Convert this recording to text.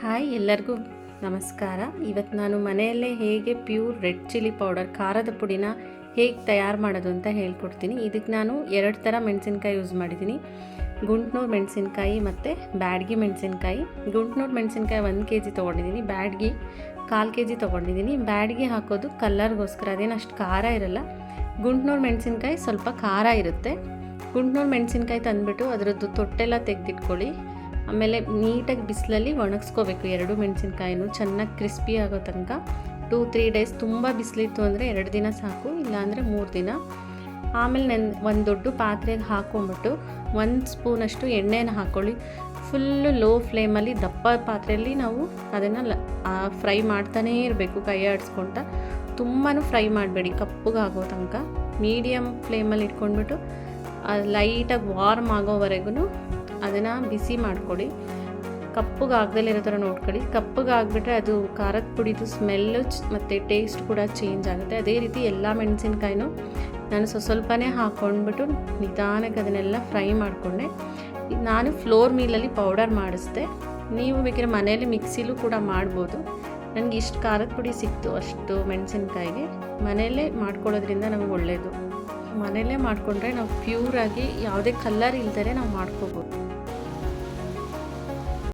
Hi ಎಲ್ಲರಿಗೂ ನಮಸ್ಕಾರ. ಇವತ್ತು ನಾನು ಮನೆಯಲ್ಲೇ ಹೇಗೆ ಪ್ಯೂರ್ ರೆಡ್ ಚಿಲ್ಲಿ ಪೌಡರ್, ಖಾರದ ಪುಡಿನ ಹೇಗೆ ತಯಾರು ಮಾಡೋದು ಅಂತ ಹೇಳ್ಕೊಡ್ತೀನಿ. ಇದಕ್ಕೆ ನಾನು ಎರಡು ಥರ ಮೆಣಸಿನ್ಕಾಯಿ ಯೂಸ್ ಮಾಡಿದ್ದೀನಿ. ಗುಂಟ್ನೂರು ಮೆಣಸಿನ್ಕಾಯಿ ಮತ್ತು ಬ್ಯಾಡ್ಗಿ ಮೆಣಸಿನ್ಕಾಯಿ. ಗುಂಟ್ನೂರು ಮೆಣಸಿನ್ಕಾಯಿ ಒಂದು ಕೆ ಜಿ ತೊಗೊಂಡಿದ್ದೀನಿ. ಬ್ಯಾಡ್ಗಿ ಕಾಲು ಕೆ ಜಿ ತೊಗೊಂಡಿದ್ದೀನಿ. ಬ್ಯಾಡ್ಗಿ ಹಾಕೋದು ಕಲ್ಲರ್ಗೋಸ್ಕರ, ಅದೇನು ಅಷ್ಟು ಖಾರ ಇರಲ್ಲ. ಗುಂಟ್ನೂರು ಮೆಣಸಿನ್ಕಾಯಿ ಸ್ವಲ್ಪ ಖಾರ ಇರುತ್ತೆ. ಗುಂಟ್ನೂರು ಮೆಣಸಿನ್ಕಾಯಿ ತಂದುಬಿಟ್ಟು ಅದರದ್ದು ತೊಟ್ಟೆಲ್ಲ ತೆಗೆದಿಟ್ಕೊಳ್ಳಿ. ಆಮೇಲೆ ನೀಟಾಗಿ ಬಿಸಿಲಲ್ಲಿ ಒಣಗಿಸ್ಕೋಬೇಕು. ಎರಡು ಮೆಣಸಿನ್ಕಾಯಿನೂ ಚೆನ್ನಾಗಿ ಕ್ರಿಸ್ಪಿ ಆಗೋ ತನಕ. ಟೂ, ತ್ರೀ ಡೇಸ್ ತುಂಬ ಬಿಸಿಲಿತ್ತು ಅಂದರೆ ಎರಡು ದಿನ ಸಾಕು, ಇಲ್ಲಾಂದರೆ ಮೂರು ದಿನ. ಆಮೇಲೆ ನೆನ್ ಒಂದು ದೊಡ್ಡ ಪಾತ್ರೆಗೆ ಹಾಕ್ಕೊಂಬಿಟ್ಟು ಒಂದು ಸ್ಪೂನಷ್ಟು ಎಣ್ಣೆನ ಹಾಕ್ಕೊಳ್ಳಿ ಫುಲ್ಲು ಲೋ ಫ್ಲೇಮಲ್ಲಿ ದಪ್ಪ ಪಾತ್ರೆಯಲ್ಲಿ ನಾವು ಅದನ್ನು ಫ್ರೈ ಮಾಡ್ತಾನೇ ಇರಬೇಕು ಕೈ ಆಡಿಸ್ಕೊತ. ತುಂಬಾ ಫ್ರೈ ಮಾಡಬೇಡಿ ಕಪ್ಪಗಾಗೋ ತನಕ. ಮೀಡಿಯಮ್ ಫ್ಲೇಮಲ್ಲಿ ಇಟ್ಕೊಂಡ್ಬಿಟ್ಟು ಲೈಟಾಗಿ ವಾರ್ಮ್ ಆಗೋವರೆಗೂ ಅದನ್ನು ಬಿಸಿ ಮಾಡಿಕೊಡಿ ಕಪ್ಪಗೆ ಆಗದಲ್ಲೇ ಇರೋ ಥರ ನೋಡ್ಕೊಳ್ಳಿ. ಕಪ್ಪಗೆ ಆಗಿಬಿಟ್ರೆ ಅದು ಖಾರದ ಪುಡಿದು ಸ್ಮೆಲ್ಲು ಮತ್ತು ಟೇಸ್ಟ್ ಕೂಡ ಚೇಂಜ್ ಆಗುತ್ತೆ. ಅದೇ ರೀತಿ ಎಲ್ಲ ಮೆಣಸಿನ್ಕಾಯಿನೂ ನಾನು ಸ್ವಲ್ಪ ಸ್ವಲ್ಪನೇ ಹಾಕ್ಕೊಂಡ್ಬಿಟ್ಟು ನಿಧಾನಕ್ಕೆ ಅದನ್ನೆಲ್ಲ ಫ್ರೈ ಮಾಡಿಕೊಂಡೆ. ನಾನು ಫ್ಲೋರ್ ಮೀಲಲ್ಲಿ ಪೌಡರ್ ಮಾಡಿಸ್ದೆ. ನೀವು ಬೇಕಿದ್ರೆ ಮನೆಯಲ್ಲಿ ಮಿಕ್ಸಿಲೂ ಕೂಡ ಮಾಡ್ಬೋದು. ನನಗೆ ಇಷ್ಟು ಖಾರದ ಪುಡಿ ಸಿಕ್ತು ಅಷ್ಟು ಮೆಣಸಿನ್ಕಾಯಿಗೆ. ಮನೆಯಲ್ಲೇ ಮಾಡ್ಕೊಳ್ಳೋದ್ರಿಂದ ನಮಗೆ ಒಳ್ಳೆಯದು ಮನೆಯಲ್ಲೇ ಮಾಡಿಕೊಂಡ್ರೆ ನಾವು ಪ್ಯೂರಾಗಿ ಯಾವುದೇ ಕಲ್ಲರ್ ಇಲ್ದೇ ನಾವು ಮಾಡ್ಕೋಬೋದು.